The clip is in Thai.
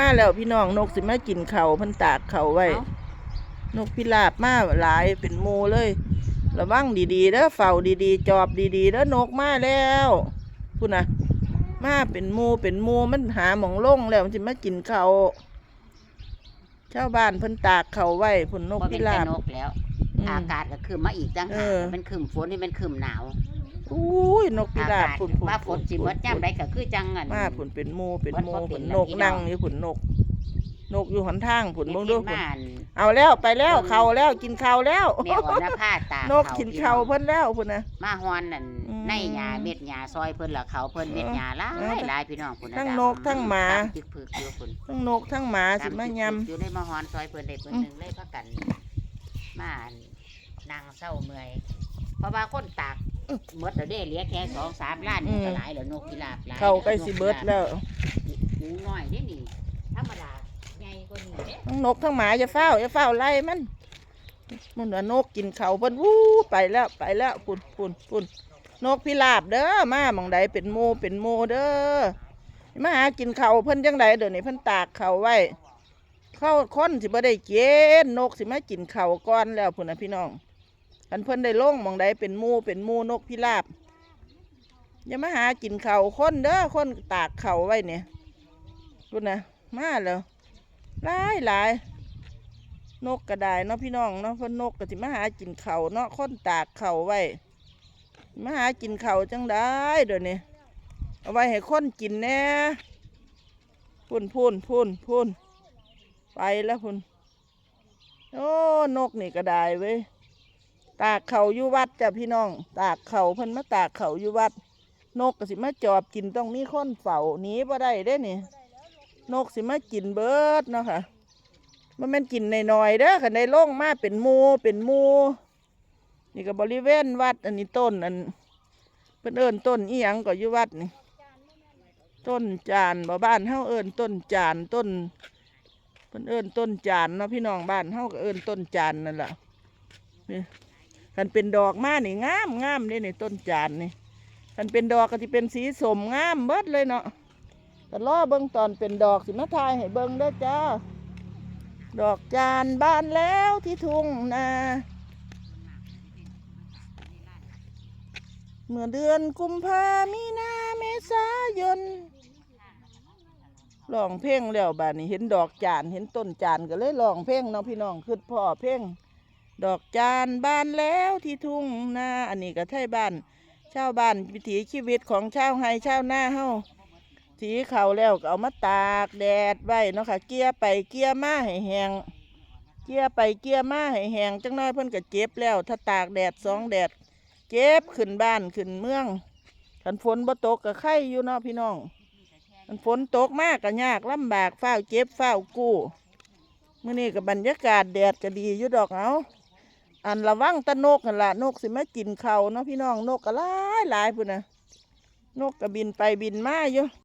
มาแล้วพี่น้องนกสิมากินเขาวเพันตากเขาวไว้ เอ้า นกพิราบมาหลายเป็นหมูเลย ระวังดีๆเด้อเฝ้าดีๆ จอบดีๆเด้อนกมาแล้วพูดนะมาเป็นหมูเป็นหมูมันหาหมองลงแล้วมันสิมากินเขาวชาวบ้านเพิ่นตากเขาวไว้พุ่นนกบ่พิเป็นราแต่บนกแล้ว อืม อากาศก็คือมาอีกต่างเอหากอ มันคืมฝนนี่มันคืมหนาว อุ้ยนกพิอาราบกาศพุ่นพุ่นว่าฝนสิหมดย่ำใดก็คือจังอันมาพุ่นเป็นหมูเป็นหมูวัดบ่เป็พุ่นนนกพี่น้องนั่งอยู่พุ่นนก นกอยู่หนทางพุ่นเบิ่งดูเห็พุ่นมาอันเอาแล้วไปแล้วเขาแล้วกินเขาวแล้วแม่ออกหน้าผ้าตากนกกินเขาวเพิ่นแล้วพุ่นนะมาฮอนนั่นอืมในหญ้าเม็ดหญ้าซอยเพิ่นละเขาเพิ่นเม็ดหญ้าหลาเออยหลายพี่น้องพุ่นน่ะทั้งดำนกทั้งหมาตจึกผึกอยู่พุ่นทั้งนกทั้งหมาสิตมาจึกยผึกอยู่ในมาฮอนซอยเพิ่นได้เพิ่นหนึงเลยพากันมาอันนางเศร้าเมื่อยเพราะว่าคนตาก หมดแล้วเด้เหลือแค่สองสามล้านนี่ก็หลายแล้วนกพิราบหลายำเขาใกล้สิเบิดแล้ว หูน้อยเด้นี่ธรรมดาใหญ่กว่านี้เด้ทั้งนกทั้งหมาอย่าเฝ้าอย่าเฝ้าไล่มัน มันว่านกกินเขาวเพิ่นวู้ไปแล้วไปแล้วปุ่นปุ่นปุ่นนกพิราบเด้อมาหมองใดเป็นหมูเป็นหมูเด้อมาหากินเขาวเพิ่นจังใดเดี๋ยวนี้เพิ่นตากเขาวไว้เข้าคนสิบ่ได้กินนกสิมากินเขาวก่อนแล้วพุ่นน่ะพี่น้อง คันเพิ่นได้ลงมองใดเป็นมูเป็นมูนกพิราบอย่ามาหากินเขาวคนเด้อคนตากเขาไว้เนี่ยพุ่นนะมาแล้วหลายหลายนกกระไดเนาะพี่น้องเนาะเพราะนกก็สิมาหากินเขาเนาะคนตากเขาไว้มาหากินเขาจังได้เดี๋ยวนี้เอาไว้ให้คนกินแน่พุ่นพุ่นพุ่นพุ่นไปแล้วพุ่นโอ้นกนี่กระไดเว้ย ตากเขาอยู่วัดจ้ะพี่น้อง ตากเขาเพิ่นมาตากเขาอยู่วัด นกก็สิมาจอบกินต้องมีคนเฝ้าหนีบ่ได้เด้นี่ นกสิมากินเบิดเนาะค่ะมันแม่นกินหน่อยๆเด้อคันได้ลงมาเป็นมูเป็นมู นี่ก็บริเวณวัด อันนี้ต้นอันเพิ่นเอิ้นต้นอีหยังก็อยู่วัดนี่ ต้นจานบ่บ้านเฮาเอิ้นต้นจานต้นเพิ่นเอิ้นต้นจานเนาะพี่น้องบ้านเฮาก็เอิ้นต้นจานนั่นล่ะนี่ คันเป็นดอกมานี่งามงามนี่นี่ต้นจานนี่คันเป็นดอกก็สิเป็นสีสมงามเบิดเลยเนาะแต่อเบิ่งตอนเป็นดอกสิมาทายให้เบิ่งเด้จ้า ดอกจานบานแล้วที่ทุ่งนาเมื่อเดือนกุมภามีนาเมษายนร้องเพลงแล้วบานนี้เห็นดอกจานเห็นต้นจานก็เลยร้องเพลงเนาะพี่น้องคือพ่อเพลง ดอกจานบานแล้วที่ทุ่งนาอันนี้ก็ไทยบ้านชาวบ้านวิถีชีวิตของชาวไฮชาวนาเฮาสีเขาแล้วก็เอามาตากแดดไว้เนาะค่ะ เกลี่ยไปเกลี่ยมาให้แห้งเกลี่ยไปเกลี่ยมาให้แห้งจังน้อยเพิ่นก็เจ็บแล้ว ถ้าตากแดดสองแดด เจ็บขึ้นบ้านขึ้นเมืองคันฝนบ่ตกก็ไข่อยู่เนาะพี่น้องคันฝนตกมากก็ยากลำบากเฝ้าเจ็บเฝ้ากู้มื้อนี้ก็บรรยากาศแดดก็ดีอยู่ดอกเอา อันระวังตะนกนั่นละนกสิมากินเขาเนาะพี่น้องนกก็หลายหลายพุ่นน่ะนกก็บินไปบินมาอยู่